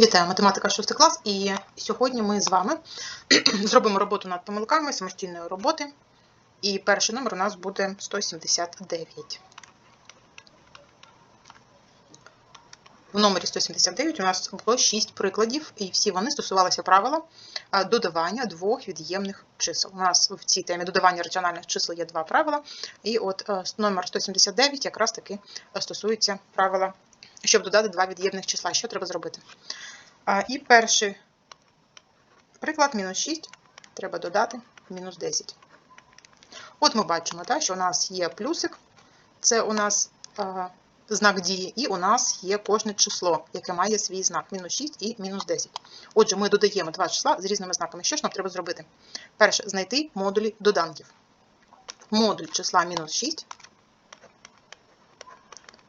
Вітаю, математика 6 клас, і сьогодні ми з вами зробимо роботу над помилками самостійної роботи. І перший номер у нас буде 179. В номері 179 у нас було 6 прикладів, і всі вони стосувалися правила додавання двох від'ємних чисел. У нас в цій темі додавання раціональних чисел є два правила, і от е, номер 179 якраз таки е, стосується правила, щоб додати два від'ємних числа. Що треба зробити? І перший приклад мінус 6 треба додати мінус 10. От ми бачимо, так, що у нас є плюсик, це у нас знак дії, і у нас є кожне число, яке має свій знак мінус 6 і мінус 10. Отже, ми додаємо два числа з різними знаками. Що ж нам треба зробити? Перше, знайти модулі доданків. Модуль числа мінус 6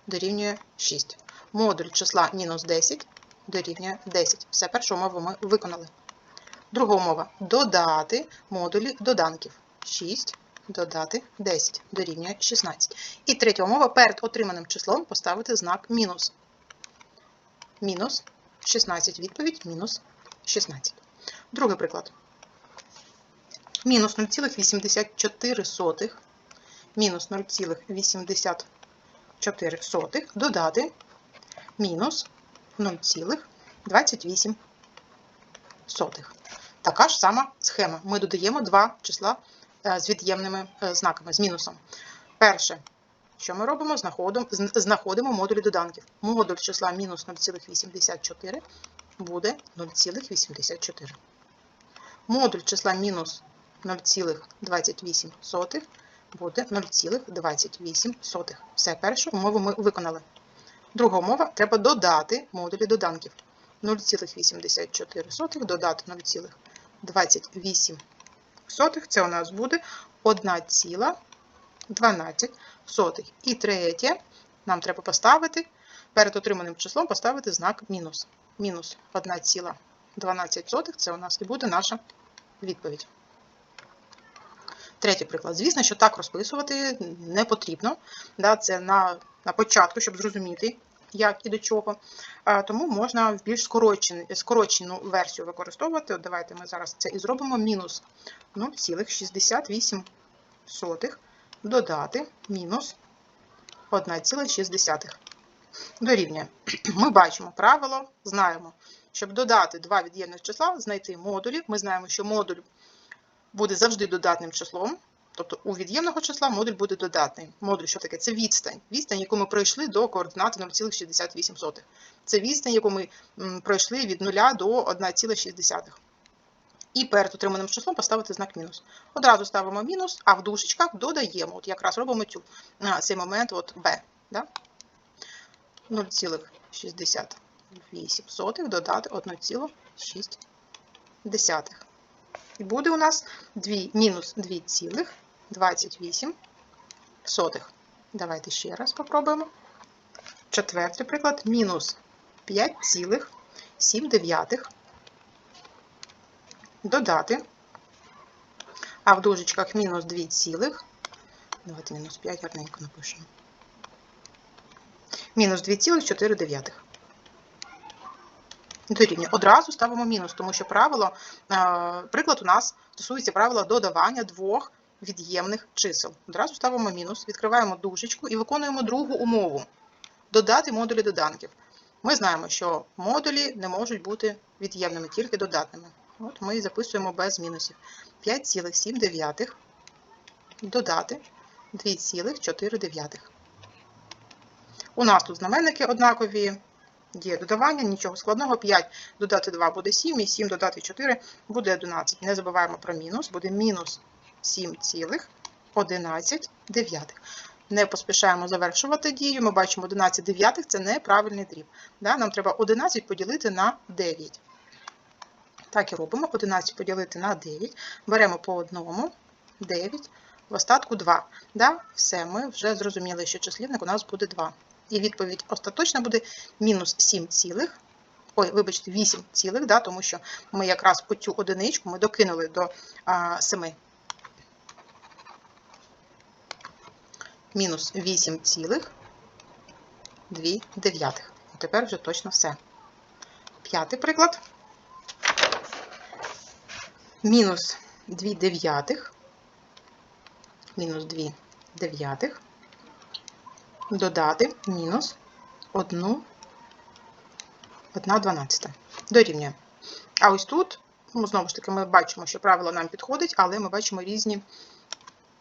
дорівнює 6. Модуль числа мінус 10 дорівнює 10. Все, першу умову ми виконали. Друга умова додати модулі доданків. 6 додати 10 дорівнює 16. І третя умова перед отриманим числом поставити знак мінус. Мінус 16. Відповідь мінус 16. Другий приклад. Мінус 0,84 мінус 0,84 додати мінус 0,28. Така ж сама схема. Ми додаємо два числа е, з від'ємними е, знаками, з мінусом. Перше, що ми робимо? Знаходимо, знаходимо модулі доданків. Модуль числа мінус 0,84 буде 0,84. Модуль числа мінус 0,28 буде 0,28. Все, першу умову ми виконали. Друга умова треба додати модулі доданків. 0,84 додати 0,28. Це у нас буде 1,12. І третє, нам треба поставити, перед отриманим числом поставити знак мінус. Мінус 1,12 це у нас і буде наша відповідь. Третій приклад. Звісно, що так розписувати не потрібно. Да, Це на, на початку, щоб зрозуміти, як і до чого. Тому можна в більш скорочену, скорочену версію використовувати. От давайте ми зараз це і зробимо. Мінус 0,68 додати мінус 1,6 дорівнює. Ми бачимо правило, знаємо, щоб додати два від'ємних числа, знайти модулі. Ми знаємо, що модуль буде завжди додатним числом. Тобто у від'ємного числа модуль буде додатний. Модуль, що таке? Це відстань. Відстань, яку ми пройшли до координати 0,68. Це відстань, яку ми пройшли від 0 до 1,6. І перед отриманим числом поставити знак мінус. Одразу ставимо мінус, а в дужечках додаємо. От якраз робимо цю, а, цей момент от b. Да? 0,68 додати 1,6. І буде у нас 2, мінус 2,28. Давайте ще раз попробуємо. Четвертий приклад. Мінус 5,7 додати. А в дужечках мінус 2 цілих. Давайте мінус 5 гарненько напишемо. Мінус 2,4. Дорівнює. Одразу ставимо мінус, тому що правило, е, приклад у нас стосується правила додавання двох від'ємних чисел. Одразу ставимо мінус, відкриваємо дужечку і виконуємо другу умову. Додати модулі доданків. Ми знаємо, що модулі не можуть бути від'ємними, тільки додатними. От ми і записуємо без мінусів. 5,7 додати 2,4. У нас тут знаменники однакові. Є додавання, нічого складного. 5 додати 2 буде 7, і 7 додати 4 буде 11. Не забуваємо про мінус, буде мінус 7,11. Не поспішаємо завершувати дію. Ми бачимо 11 дев'ятих це неправильний дріб. Нам треба 11 поділити на 9. Так і робимо. 11 поділити на 9. Беремо по одному 9, в остатку 2. Да? Все, ми вже зрозуміли, що числівник у нас буде 2. І відповідь остаточна буде мінус 7 цілих. Ой, вибачте, 8 цілих, да, тому що ми якраз оцю одиничку ми докинули до а, 7. Мінус 8 цілих 2 дев'ятих. Тепер вже точно все. П'ятий приклад. Мінус 2 дев'ятих. Мінус 2 дев'ятих. Додати мінус 1 1 дванадцята. Дорівнює. А ось тут, ну, знову ж таки, ми бачимо, що правило нам підходить, але ми бачимо різні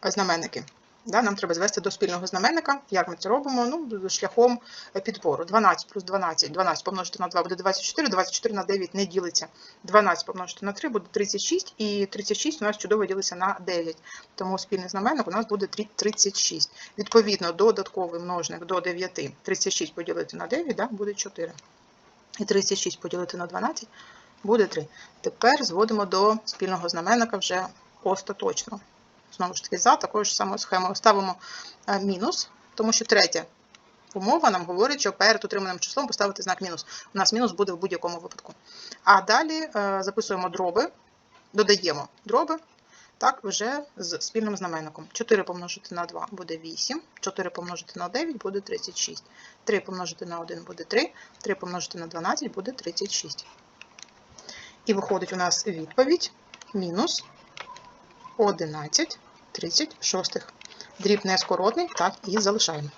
знаменники. Да, нам треба звести до спільного знаменника. Як ми це робимо? Ну, шляхом підбору. 12 плюс 12. 12 помножити на 2 буде 24, 24 на 9 не ділиться. 12 помножити на 3 буде 36, і 36 у нас чудово ділиться на 9. Тому спільний знаменник у нас буде 36. Відповідно, додатковий множник до 9. 36 поділити на 9 да, буде 4. І 36 поділити на 12 буде 3. Тепер зводимо до спільного знаменника вже остаточно. Знову ж таки, за такою ж самою схемою ставимо е, мінус, тому що третя умова нам говорить, що перед отриманим числом поставити знак мінус. У нас мінус буде в будь-якому випадку. А далі е, записуємо дроби, додаємо дроби, так, вже з спільним знаменником. 4 помножити на 2 буде 8, 4 помножити на 9 буде 36, 3 помножити на 1 буде 3, 3 помножити на 12 буде 36. І виходить у нас відповідь мінус 11 36. Дріб нескоротний, так і залишаємо.